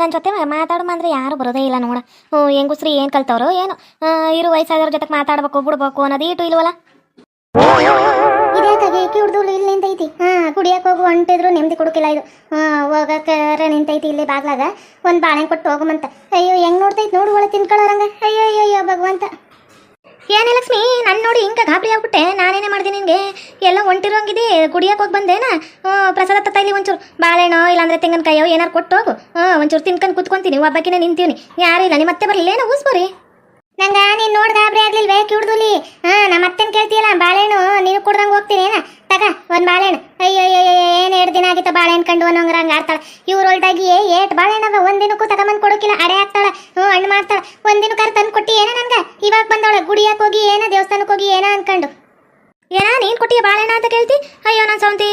ನನ್ನ ಜೊತೆ ಮಾತಾಡೋ ಅಂದ್ರೆ ಯಾರು ಬರೋದೇ ಇಲ್ಲ ನೋಡ. ಹ್ಞೂ ಹೆಂಗುಸ್ರಿ ಏನು ಕಲ್ತವ್ರು ಏನು. ಇರು ವಯಸ್ಸಾದವ್ರ ಜೊತೆ ಮಾತಾಡ್ಬೇಕು, ಬಿಡ್ಬೇಕು ಅನ್ನೋದು ಇಟು ಇಲ್ವಲ್ಲ? ಇದ್ಯಾಕಾಗಿ ಕಿಡ್ದು ಇಲ್ಲಿ ನಿಂತೈತಿ? ಹಾ ಕುಡಿಯಕ್ಕೆ ಹೋಗು ಹೊಂಟಿದ್ರು ನೆಮ್ಮದಿ ಕೊಡಕಿಲ್ಲ ಇದು. ಹಾ ಹೋಗಕ್ಕಾರ ನಿಂತೈತಿ ಇಲ್ಲಿ ಬಾಗ್ಲಾಗ. ಒಂದ್ ಬಾಳೆಹಣ್ಣು ಕೊಟ್ಟು ಹೋಗಮಂತ ಅಯ್ಯೋ, ಹೆಂಗ್ ನೋಡ್ತೈತಿ ನೋಡು ಒಳ್ಳೆ ತಿನ್ಕೊಳ್ಳೋರಂಗ ಅಯ್ಯೋ ಅಯ್ಯೋ, ಭಗವಂತ. ಏನೇ ಲಕ್ಷ್ಮಿ, ನಾನು ನೋಡಿ ಹಿಂಗೆ ಗಾಬರಿ ಆಗ್ಬಿಟ್ಟೆ. ನಾನೇನೇ ಮಾಡಿದೆ ನಿನಗೆ? ಎಲ್ಲ ಹೊಂಟಿರೋಂಗಿದೆ ಕುಡಿಯೋಕೆ ಹೋಗಿ ಬಂದೇನಾ? ಪ್ರಸಾದ ತತ್ತ ಇಲ್ಲಿ ಒಂಚೂರು. ಬಾಳೆಹಣ್ಣು, ಇಲ್ಲಾಂದ್ರೆ ತೆಂಗಿನಕಾಯೋ, ಏನಾರು ಕೊಟ್ಟು ಹೋಗು. ಒಂಚೂರು ತಿನ್ಕೊಂಡು ಕುತ್ಕೊಂತೀನಿ. ಒಬ್ಬಕ್ಕಿನ ನಿಂತೀವಿ ಯಾರು ಇಲ್ಲ. ನಿಮ್ಮ ಮತ್ತೆ ಬರಲಿಲ್ಲ ಏನೋ ಊಸ್ಬೋರಿ ನಂಗ ನೀನು ನೋಡಿ ಗಾಬರಿ ಆಗ್ಲಿಲ್ವೇ ಕಿಡ್ದುಲಿ ಹಾಂ ನಮ್ಮ ಅತ್ತೆನ ಕೇಳ್ತೀಯಲ್ಲ, ಬಾಳೆಹಣ್ಣು, ನೀನು ಕುಡ್ದಂಗೆ ಹೋಗ್ತೀನಿ, ಏನ? ತಗ, ಒಂದು ಬಾಳೆಹಣ್ಣು. ಅಯ್ಯೋ ಏನ್ ಎರಡು ದಿನ ಆಗಿತ್ತು ಬಾಳೆಹಣ್ಣು ಕಂಡು ಅನ್ನೋಂಗ್ರ ಹಂಗಾರ ಆಡ್ತಾಳ. ಇವ್ರ ಒಳ್ಟಾಗಿ ಏಟ್ ಬಾಳೆಹಣ್ಣವ ಒಂದಿನಕ್ಕೂ ತಗೊಂಬಂದು ಕೊಡೋಕಿಲ್ಲ, ಅಡೆ ಹಾಕ್ತಾಳ. ಹಣ್ಣು ಒಂದಿನ ಕರ್ ತಂದು ಕೊಟ್ಟಿ ಏನ ನನ್ಗೆ? ಇವಾಗ ಬಂದವಳ, ಗುಡಿಯಾಕ ಹೋಗಿ ಏನ ದೇವಸ್ಥಾನಕ್ಕೆ ಹೋಗಿ ಏನ ಅನ್ಕೊಂಡು. ಏನ, ನೀನ್ ಕೊಟ್ಟಿಯ ಬಾಳೆಹಣ್ಣ ಅಂತ ಕೇಳ್ತಿ? ಅಯ್ಯೋ ನಾನು ಸೌಂತಿ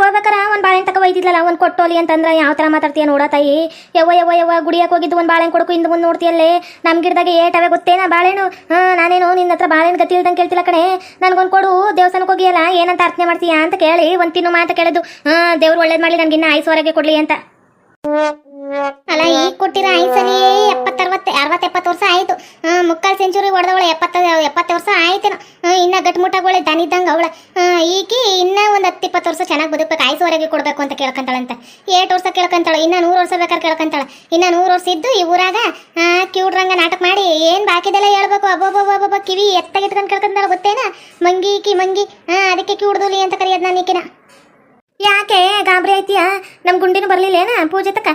ಹೋಗ್ಬೇಕಾರ, ಒಂದು ಬಾಳೆಹಣ್ಣು ತಗೋ ಒಯ್ದಿದ್ಲಲ್ಲ, ಒಂದು ಕೊಟ್ಟೋಲಿ ಅಂತಂದ್ರೆ ಯಾವ ಥರ ಮಾತಾಡ್ತೀಯ ನೋಡತಾಯಿ ಯವ್ವ ಯವ್ವ ಯವ್ವ, ಗುಡಿಯಾಕ ಹೋಗಿದ್ದು ಒಂದು ಬಾಳೆಹಣ್ಣು ಕೊಡಕು ಹಿಂದೆ ಮುಂದೆ ನೋಡ್ತೀಯಲ್ಲೇ. ನಮ್ಮ ಗಿಡದಾಗ ಏಟವೆ ಗೊತ್ತೇನ ಬಾಳೆಹಣ್ಣು? ಹಾ, ನಾನೇನು ನಿನ್ನ ಹತ್ರ ಬಾಳೆಹಣ್ಣು ಗತಿ ಇಲ್ದಂಗೆ ಕೇಳ್ತಿಲ್ಲ ಕಣೆ. ನನಗೊಂದು ಕೊಡು ದೇವಸ್ಥಾನಕ್ಕೆ ಹೋಗಿಯಲ್ಲ ಏನಂತ ಅರ್ಥನೆ ಮಾಡ್ತೀಯಾ ಅಂತ ಕೇಳಿ, ಒಂದು ತಿನ್ನು ಮಾತು ಕೇಳಿದ್ದು. ಹಾಂ, ದೇವ್ರು ಒಳ್ಳೇದು ಮಾಡಲಿ ನನಗೆ ಇನ್ನ ಹೊರಗೆ ಕೊಡಲಿ ಅಂತ. ಅಲ್ಲ ಈಗ ಕೊಟ್ಟಿರೋ ಐಸಲಿಯೇ ಎಪ್ಪತ್ತರವತ್ತೆ ಅರವತ್ತು ಎಪ್ಪತ್ತು ವರ್ಷ ಆಯ್ತು. ಮುಕ್ಕಾಲು ಸೆಂಚುರಿ ಹೊಡೆದವಳೆ, ಎಪ್ಪತ್ತ, ಎಪ್ಪತ್ತು ವರ್ಷ ಆಯ್ತೇನೋ. ಇನ್ನ ಗಟ್ಮುಟ್ಟಾಗೋಳೆ ದನಿದ್ದಂಗೆ ಅವಳೆ. ಈಕಿ ಇನ್ನ ಒಂದು ಹತ್ತು ಇಪ್ಪತ್ತು ವರ್ಷ ಚೆನ್ನಾಗಿ ಬದುಕಬೇಕು ಆಯ್ಸುವರೆಗೆ ಕೊಡಬೇಕು ಅಂತ ಕೇಳ್ಕೊಂತಾಳಂತ. ಏಟು ವರ್ಷ ಕೇಳ್ಕೊಂತಾಳೆ, ಇನ್ನ ನೂರು ವರ್ಷ ಬೇಕಾದ್ರೆ ಕೇಳ್ಕೊಂತಾಳೆ. ಇನ್ನ ನೂರು ವರ್ಷ ಇದ್ದು ಈ ಊರಾಗ ಕಿವುಡ್ರಂಗ ನಾಟಕ ಮಾಡಿ, ಏನು ಬಾಕಿದೆಲ್ಲ ಹೇಳ್ಬೇಕು? ಅಬ್ಬೊಬ್ಬೊಬ್ಬೊಬ್ಬ ಕಿವಿ ಎತ್ತಾಗಿಟ್ಕೊಂಡು ಕೇಳ್ಕೊಂತಾಳೆ, ಗೊತ್ತೇನ? ಮಂಗಿ ಕಿ ಮಂಗಿ. ಅದಕ್ಕೆ ಕಿವುಡ್ದುಲಿ ಅಂತ ಕರೆಯೋದು ನಾನು ಈಕಿನ. ಯಾಕೆ ಗಾಬರಿ ಐತಿಯಾ ನಮ್ಮ ಗುಂಡಿನೂ ಬರಲಿಲ್ಲೇನ ಪೂಜೆ ತಕ್ಕ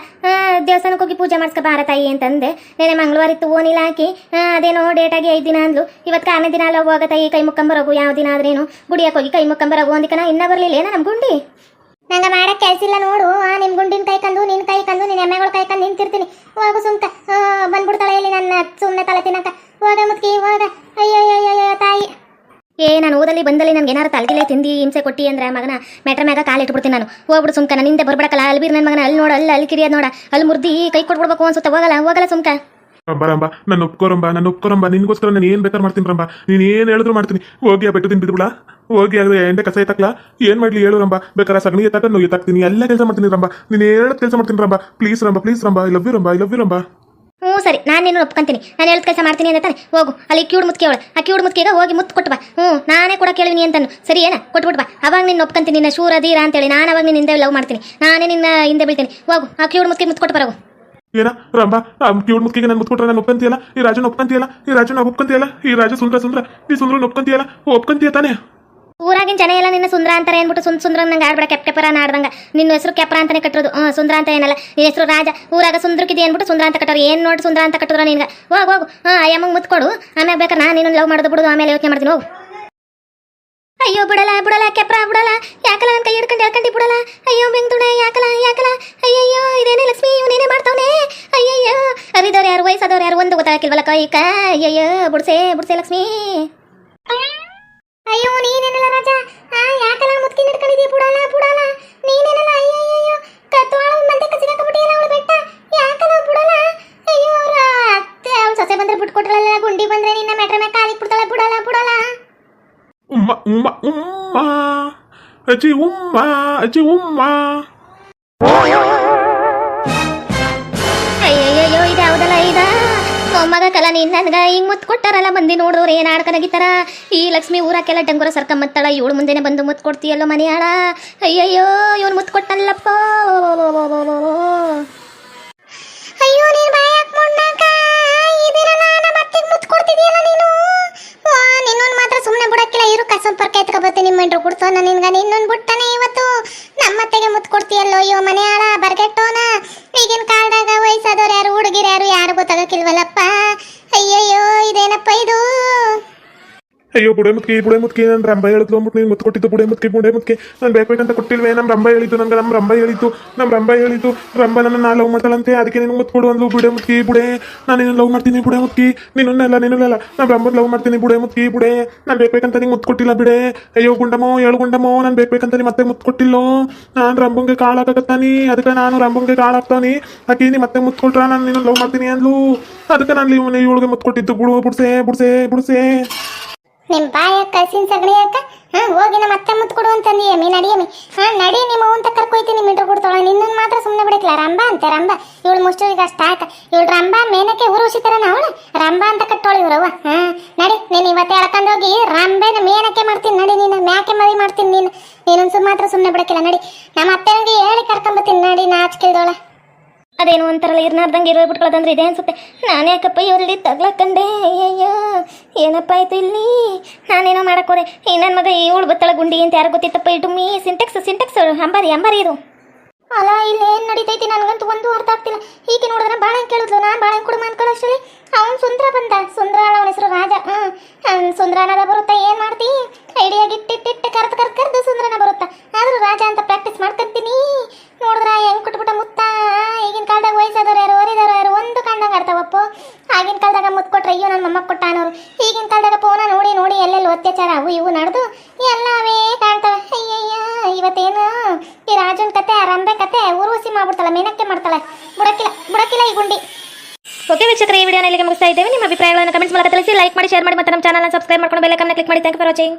ದೇವಸ್ಥಾನಕ್ಕೆ ಹೋಗಿ ಪೂಜೆ ಮಾಡಿಸ್ಕೊ ಬಾರ ತಾಯಿ ಅಂತಂದೆ. ನೆನೆ ಮಂಗಳವಾರ ಇತ್ತು ಓನಿಲ್ಲ ಹಾಕಿ. ಅದೇನೋ ಡೇಟಾಗಿ ಐದು ದಿನ ಅಂದ್ಲು. ಇವತ್ತು ಕಾರಣ ದಿನ ಅಲ್ಲ ಹೋಗ ತಾಯಿ ಕೈ ಮುಕ್ಕಂಬರೋಗು ಯಾವ ದಿನ ಆದ್ರೇನು? ಗುಡಿಯಕ್ಕೆ ಹೋಗಿ ಕೈ ಮುಕ್ಕಂಬರೋಗು ಅಂದಿಕನ ಇನ್ನೂ ಬರಲಿಲ್ಲೇನ ನಮ್ಮ ಗುಂಡಿ? ನಂಗೆ ಮಾಡಕ್ಕೆ ಕೆಲ್ಸ ಇಲ್ಲ ನೋಡು. ಆ ನಿಮ್ ಗುಂಡಿನ ಕೈ ಕಂದು ನಿನ್ ಕೈ ಕಂದು ನಿನ್ ಎಮ್ಮೆಗಳ ಕೈ ಕಂದು ನಿಂತಿರ್ತೀನಿ. ಹೋಗು ಸುಮ್ಕ. ಬಂದ್ಬಿಡ್ತಾಳೆ ಇಲ್ಲಿ ನನ್ನ ಸುಮ್ಮನೆ ತಲೆ ತಿನ್ನಕ. ಹೋಗ ಮುತ್ಕಿ ಹೋಗ. ಅಯ್ಯೋ, ಅಯ್ಯೋ ತಾಯಿ. ಏ, ನಾನು ಓದಲ್ಲಿ ಬಂದಲ್ಲಿ ನನಗೆ ಏನಾರು ತಲೆಗಿಲೆ ತಿಂದಿ, ಹಿಂಸೆ ಕೊಟ್ಟಿ ಅಂದ್ರೆ ಮಗನ ಮೆಟ್ರ ಮ್ಯಾಗ ಕಾಲು ಇಟ್ಬಿಡ್ತೀನಿ ನಾನು. ಹೋಗ್ಬಿಡು ಸುಮ್ಕ, ನಾನು ಹಿಂದೆ ಬರ್ಬಿಡಕಲ್ಲ ಅಲ್ಲಿ ನನ್ನ ಮಗನ, ಅಲ್ಲಿ ನೋಡ, ಅಲ್ಲಿ ಅಲ್ಲಿ ಕಿರಿಯದ್ ನೋಡ. ಅಲ್ಲಿ ಮುರ್ದಿ ಕೈ ಕೊಟ್ಬಿಡ್ಬೇಕು ಅನ್ಸುತ್ತೆ, ಹೋಗಲ್ಲ ಹೋಗಲ್ಲ ಸುಮ್ಕ. ಬರಂಬ ರಂಬ, ನನ್ನ ಒಪ್ಕೋರಂಬ ನನ್ನ ಒಪ್ಕೋರಂಬ, ನಿನ್ಗೋಸ್ಕರ ನಾನು ಏನು ಬೇಕಾದ್ರೆ ಮಾಡ್ತೀನಿ ರಂಬ. ನೀನು ಏನು ಹೇಳಿದ್ರು ಮಾಡ್ತೀನಿ. ಹೋಗಿ ಆ ಬೆಟ್ಟು ತಿನ್ ಬಿದ್ಬಿಡ. ಹೋಗಿ ಅದು ಎಂಡೆ ಕಸ ಎತ್ತಕ್ಲ. ಏನು ಮಾಡ್ಲಿ ಹೇಳು ರಂಬ. ಬೇಕಾರ ಸಗಣಿ ಎತ್ತಕ ನೋವು ಎತ್ತಾಕ್ತೀನಿ. ಎಲ್ಲ ಕೆಲಸ ಮಾಡ್ತೀನಿ ರಂಬ. ನೀನು ಹೇಳೋದು ಕೆಲಸ ಮಾಡ್ತೀನಿ Rambha. Please Rambha please Rambha. I love you Rambha I love you Rambha. ಹ್ಞೂ ಸರಿ, ನಾನು ನಿನ್ನ ಒಪ್ಕೊಂತೀನಿ. ನಾನು ಹೇಳಿದ ಕೆಲಸ ಮಾಡ್ತೀನಿ ಅಂತ ತಾನೆ ಹೋಗು. ಅಲ್ಲಿ ಕ್ಯೂಡ್ ಮುತ್ಕೆ ಅವಳು. ಆ ಕ್ಯೂಡ್ ಮುತ್ಕೆಗೆ ಹೋಗಿ ಮುತ್ತು ಕೊಟ್ಟು ಬಾ ಹ್ಞೂ, ನಾನೇ ಕೂಡ ಕೇಳಿನಿ ಅಂತಾನು. ಸರಿ, ಏನ? ಕೊಟ್ಬಿಟ್ಟು ಬಾ ಅವಾಗ ನಿನ್ನ ಒಪ್ಕೊಂತೀನಿ, ನಿನ್ನ ಶೂರ, ಧೀರ ಅಂತೇಳಿ. ನಾನು ಅವಾಗ ನಿನ್ನ ಹಿಂದೆ ಲವ್ ಮಾಡ್ತೀನಿ. ನಾನೇ ನಿನ್ನ ಹಿಂದೆ ಬೀಳ್ತೀನಿ. ಹೋಗು, ಆ ಕ್ಯೂಡ್ ಮುತ್ಕೆ ಮುತ್ತು ಕೊಟ್ಟು ಬರೋಗು ಏನ? ರಂಬ ಕ್ಯೂಡ್ ಮುತ್ತಿಗೆ ನಾನು ಮುತ್ಕೊಟ್ರೆ ನಾನು ಈ ರಾಜನ ಒಪ್ಕೊಂತೀಯಲ್ಲ? ಈ ರಾಜನ ಒಪ್ಕೊಂತೀಯಲ್ಲ? ಈ ರಾಜ ಸುಂದ್ರ ಸುಂದ್ರ. ಈ ಸುಂದ್ರ ಒಪ್ಕೊಂತೀಯಲ್ಲ? ಒಪ್ಕೊಂತೀಯ ತಾನೇ? ಊರಾಗಿನ ಜನ ಎಲ್ಲ ನಿನ್ನ ಸುಂದ್ರ ಅಂತಾರೆ ಅಂದ್ಬಿಟ್ಟು ಸುಂದ ಸುಂದ್ರ ನಂಗೆ ಆಡ್ಬೇಡ, ಕೆಪ್ ಕೆಪರ ನಾಡ್ದಂಗ. ನಿನ್ನ ಹೆಸರು ಕೆಪರ ಅಂತಾನೆ ಕಟ್ಟೋದು ಹ್ಞೂ ಸುಂದ್ರ ಅಂತ ಏನಲ್ಲ. ನಿನ್ನ ಹೆಸರು ರಾಜ. ಊರಾಗ ಸುಂದ್ರಕ್ಕಿದೆ ಅಂದ್ಬಿಟ್ಟು ಸುಂದ್ರ ಅಂತ ಕಟ್ಟೋರು. ಏನು ನೋಡಿ ಸುಂದ್ರ ಅಂತ ಕಟ್ಟೋರ ನಿನ್ಗೆ? ಹೋಗು ಹೋಗು. ಹಾಂ ಅಯ್ಯಮ್ಮಗೆ ಮುತ್ಕೊಡು. ಆಮೇಲೆ ಬೇಕಾರೆ ನಾನು ನಿನ್ನ ಲವ್ ಮಾಡೋದು ಬಿಡೋದು ಆಮೇಲೆ ಯೋಚನೆ ಮಾಡ್ತೀನಿ. ಹೋಗು. ಅಯ್ಯೋ ಬಿಡಲ್ಲ ಬಿಡಲ್ಲ ಕೆಪ್ರ ಬಿಡಲ್ಲ ಯಾಕಲ ಕೈ ಹಿಡ್ಕೊಂಡು ಹೇಳ್ಕೊಂಡು ಬಿಡಲ್ಲ ಅಯ್ಯೋ ಬೆಂಗ್ದುಡೆ ಯಾಕಲ ಯಾಕಲ. ಅಯ್ಯಯ್ಯೋ, ಇದೇನೇ ಲಕ್ಷ್ಮಿ ಇವನೇನೇ ಮಾಡ್ತಾವನೆ? ಅಯ್ಯಯ್ಯೋ. ಅರಿದವ್ರು ಯಾರು, ವಯಸ್ಸಾದವ್ರು ಯಾರು? ಒಂದು ಗೊತ್ತಾಗಿಲ್ವಲ್ಲ ಕ? ಅಯ್ಯಯ್ಯೋ, ಬುಡ್ಸೆ ಬುಡ್ಸೆ ಲಕ್ಷ್ಮಿ. ಅಯ್ಯೋ ನೀನೇನಲ್ಲ ರಾಜ ಆ ಯಾಕಲ್ಲ ಮುತ್ಕಿ ನಿಡ್ಕೊಂಡಿದ್ದೀಯ ಬುಡಲ್ಲ ಬುಡಲ್ಲ ನೀನೇನಲ್ಲ ಅಯ್ಯೋ ಅಯ್ಯೋ ಅಯ್ಯೋ ಕತ್ತೋಳ ಮಂತೆ ಕಸಿಗಾಕಬಿಟ್ಟಿಯಲ್ಲ ಅವಳು ಬೆಟ್ಟ ಯಾಕಲ್ಲ ಬುಡಲ್ಲ ಅಯ್ಯೋ ಅವ್ರ ಅತ್ತೆ ಅವ್ಳು ಸೊಸೆ ಬಂದ್ರೆ ಬಿಟ್ಕೊಟ್ರಲ್ಲ ಗುಂಡಿ ಬಂದ್ರೆ ನಿನ್ನ ಮೆಟ್ರ ಮ್ಯಾಗ ಕಾಲಿಗೆ ಬಿಡ್ತಾಳೆ ಬುಡಲ್ಲ ಬುಡಲ್ಲ ಉಮ್ಮ ಉಮ್ಮ ಉಮ್ಮ ಅಜ್ಜಿ ಉಮ್ಮ ಅಜ್ಜಿ ಉಮ್ಮ ಮೊಮ್ಮಗ ಕಲ ನೀನ್ ನನ್ಗ ಹಿಂಗ್ ಮುತ್ ಕೊಟ್ಟಾರಲ್ಲ ಮಂದಿ ನೋಡೋರು, ಏನ್ ಆಡ್ಕನಾಗಿತ್ತಾರ ಈ ಲಕ್ಷ್ಮಿ ಊರಾಕೆಲ್ಲ ಡಂಗುರ ಸರ್ಕಂಬತ್ತಾಳ ಇವಳು ಮುಂದೆನೆ ಬಂದು ಮುತ್ ಕೊಡ್ತೀಯಲ್ಲೋ ಮನೆಯಾಳ? ಅಯ್ಯಯ್ಯೋ, ಇವನು ಮುತ್ ಕೊಟ್ಟಲ್ಲಪ್ಪ. ಅಯ್ಯೋ, ನೀನ್ ಬಾಯ ಈ ದಿನ ನಾನು ಮುತ್ತು ಕೊಡ್ತಿದೀಯಲ್ಲ ನೀನು? ನಿನ್ನೊಂದು ಮಾತ್ರ ಸುಮ್ಮನೆ ಬಿಡಕ್ಕಿಲ್ಲ, ಇರು ಕಸಂಪರ್ಕ ಸಂಪರ್ಕ ಎತ್ಕೊ ಬರ್ತೀನಿ ನಿಮ್ಮ ಮೆಂಟ್ರು ಕೊಡ್ತಾನ ನಿನ್ಗ, ನಿನ್ನೊಂದು ಬಿಟ್ಟನೆ ಇವತ್ತು. ನಮ್ಮತ್ತೆಗೆ ಮುತ್ ಕೊಡ್ತೀಯಲ್ಲೋ ಅಯ್ಯೋ ಮನೆ ಆಳ ಬರ್ಗೆಟ್ಟೋನ? ಅಯ್ಯೋ, ಬುಡೆ ಮುತ್ಕಿ ಬುಡೆ ಮುತ್ಕಿ ನನ್ನ ರಂಬ ಹೇಳಿದ್ಲು ಅಂದ್ಬಿಟ್ಟು ನೀನು ಮುತ್ತು ಕೊಟ್ಟಿದ್ದು ಬುಡೆ ಮುತ್ಕಿ ಬುಡೆ ಮುತ್ಕಿ. ನಾನು ಬೇಕು ಬೇಕಂತ ಕೊಟ್ಟಿಲ್ವೇ ನಮ್ಮ ರಂಬ ಹೇಳಿದ್ದು ನಂಗೆ ನಮ್ಮ ರಂಬ ಹೇಳಿದ್ದು ನಮ್ಮ ರಂಬ ಹೇಳಿದ್ದು ರಂಬ ನನ್ನ ಲವ್ ಮಾಡ್ತಾಳಂತೆ, ಅದಕ್ಕೆ ನಿನಗೆ ಮುತ್ತು ಕೊಡು ಅಂದ್ಲು ಬುಡೆ ಮುತ್ಕಿ, ಬುಡೆ. ನಾನು ನಿನ್ನ ಲವ್ ಮಾಡ್ತೀನಿ ಬುಡೆ ಮುತ್ಕಿ. ನಿನ್ನೆಲ್ಲ ನಿನ್ನೆಲ್ಲ ನಮ್ಮ ರಂಬ ಲವ್ ಮಾಡ್ತೀನಿ ಬುಡೆ ಮುತ್ಕಿ, ಬುಡೆ. ನಾನು ಬೇಕು ಬೇಕಂತ ನಿಂಗೆ ಮುತ್ತು ಕೊಟ್ಟಿಲ್ಲ ಬಿಡೆ. ಅಯ್ಯೋ ಗುಂಡಮೋ ಏಳು ಗುಂಡಮೋ ನಾನು ಬೇಕಂತ ನೀ ಮತ್ತೆ ಮುತ್ತು ಕೊಟ್ಟಿಲ್ಲೋ? ನಾನು ರಂಬಂಗೆ ಕಾಳಾಕತ್ತಾನಿ ಅದಕ್ಕೆ ನಾನು ರಂಬಂಗೆ ಕಾಳಾಗ್ತಾನಿ ಆಕಿ ನೀ ಮತ್ತೆ ಮುತ್ತು ಕೊಟ್ರ ನಾನು ನಿನ್ನ ಲವ್ ಮಾಡ್ತೀನಿ ಅಂದ್ಲು. ಅದಕ್ಕೆ ನಾನು ಇವಳಿಗೆ ಮುತ್ತು ಕೊಟ್ಟಿದ್ದು. ಬುಡು, ಬುಡ್ಸೆ ಬುಡ್ಸೆ ಬುಡ್ಸೆ. ನಿಮ್ ಬಾಯ ಕಸಿನ್ ಸಗಣಿ ಅಕ್ಕ? ಹಾ, ಹೋಗಿ ನಮ್ಮ ಅತ್ತೆ ಮುತ್ತು ಕೊಡು ಅಂತಂದಿ ಮೀ ನಡಿಯಮಿ ಹಾ, ನಡಿ, ನಿಮ್ಮ ಅವಂತ ಕರ್ಕೊಯ್ತೀನಿ ಮೀಟರ್ ಕೊಡ್ತಾಳ. ನಿನ್ನನ್ ಮಾತ್ರ ಸುಮ್ಮನೆ ಬಿಡಕ್ಲ ರಂಬ ಅಂತ, ರಂಬ. ಇವಳು ಮುಷ್ಟುವಿಗೆ ಅಷ್ಟ ಆಕ ಇವಳು ರಂಬ ಮೇನಕ್ಕೆ ಉರುಷಿತಾರನ ಅವಳು? ರಂಬ ಅಂತ ಕಟ್ಟೋಳು ಇವ್ರವ್ವ ಹಾ, ನಡಿ, ನೀನು ಇವತ್ತು ಎಳ್ಕೊಂಡೋಗಿ ರಂಬೆನ ಮೇನಕ್ಕೆ ಮಾಡ್ತೀನಿ. ನಡಿ, ನೀನು ಮ್ಯಾಕೆ ಮದುವೆ ಮಾಡ್ತೀನಿ ನೀನು. ನೀನೊಂದು ಮಾತ್ರ ಸುಮ್ಮನೆ ಬಿಡಕ್ಕಿಲ್ಲ. ನಡಿ, ನಮ್ಮ ಅತ್ತೆನಿಗೆ ಹೇಳಿ ಕರ್ಕೊಂಬತ್ತೀನಿ. ನಡಿ ನಾಚಿಕೆಲ್ದೋಳೆ ಅದೇನು ಅಂತಾರಲ್ಲ ಇರ್ನಾರ್ದಂಗೆ ಇರೋ ಬಿಟ್ಕೊಳ್ಳೋದಂದ್ರೆ ಇದೆ ಅನ್ಸುತ್ತೆ. ನಾನು ಯಾಕಪ್ಪ ಇವರಲ್ಲಿ ತಗ್ಲಕ್ಕಂಡೆ ಅಯ್ಯಯ್ಯೋ, ಏನಪ್ಪ ಆಯ್ತು ಇಲ್ಲಿ? ನಾನೇನೋ ಮಾಡಕ್ಕೋದೆ. ಈ ನನ್ನ ಮಗ ಇವಳು ಬತ್ತಳ ಗುಂಡಿ ಅಂತ ಯಾರು ಗೊತ್ತಿತ್ತಪ್ಪ? ಇಟ್ಟು ಮೀ ಸಿಂಟೆಕ್ಸ್ ಸಿಂಟೆಕ್ಸ್ ಅಂಬಾರಿ ಅಂಬಾರಿ ಇದು. ಅಲ್ಲ, ಇಲ್ಲಿ ಏನು ನಡೀತೈತಿ? ನನಗಂತೂ ಒಂದು ಅರ್ಥ ಆಗ್ತಿಲ್ಲ. ಹೀಗೆ ನೋಡಿದ್ರೆ ಬಾಳೆ ಕೇಳಿದ್ಲು. ನಾನು ಬಾಳೆಹಣ್ಣು ಕೊಡು ಅನ್ಕೊಳ್ಳೋಷ್ಟರಲ್ಲಿ ಅವನು ಸುಂದ್ರ ಬಂದ. ಸುಂದ್ರ ಅಲ್ಲ, ಅವನ ಹೆಸರು ರಾಜ. ಹ್ಞೂ ಸುಂದ್ರ ಅನ್ನೋದ ಬರುತ್ತಾ. ಏನು ಮಾಡ್ತಿ? ಆಡ್ತಾವಪ್ಪ ಆಗಿನ ಕಾಲದಾಗ ಮುತ್ ಕೊಟ್ರೆ ಅಯ್ಯೋ ನನ್ನ ಮೊಮ್ಮಕ್ಕ ಕೊಟ್ಟ ಅನ್ನೋರು. ಈಗಿನ ಕಾಲದಾಗ ಪೋನ ನೋಡಿ ನೋಡಿ ಎಲ್ಲೆಲ್ಲಿ ಅತ್ಯಾಚಾರ ಅವು ಇವು ನಡೆದು ಎಲ್ಲವೇ ಕಾಣ್ತವೆ. ಅಯ್ಯಯ್ಯ, ಇವತ್ತೇನು ಈ ರಾಜನ್ ಕತೆ ರಂಬೆ ಕತೆ ಊರ್ವಶಿ ಮಾಡ್ಬಿಡ್ತಾಳೆ, ಮೇನಕ್ಕೆ ಮಾಡ್ತಾಳೆ. ಬುಡಕಿಲ್ಲ ಬುಡಕಿಲ್ಲ ಈ ಗುಂಡಿ. ಓಕೆ ವೀಕ್ಷಕರ, ಈ ವಿಡಿಯೋನ ಇಲ್ಲಿಗೆ ಮುಗಿಸ್ತಾ ಇದ್ದೇವೆ. ನಿಮ್ಮ ಅಭಿಪ್ರಾಯಗಳನ್ನು ಕಮೆಂಟ್ಸ್ ಮೂಲಕ ತಿಳಿಸಿ ಲೈಕ್ ಮಾಡಿ ಶೇರ್ ಮಾಡಿ, ಮತ್ತು ನಮ್ಮ ಚಾನಲ್ನ ಸಬ್ಸ್ಕ್ರೈಬ್ ಮಾಡ್ಕೊಂಡು ಬೆಲ್ಲೈಕನ್ನ ಕ್ಲಿಕ್ ಮಾಡಿ. Thank for watching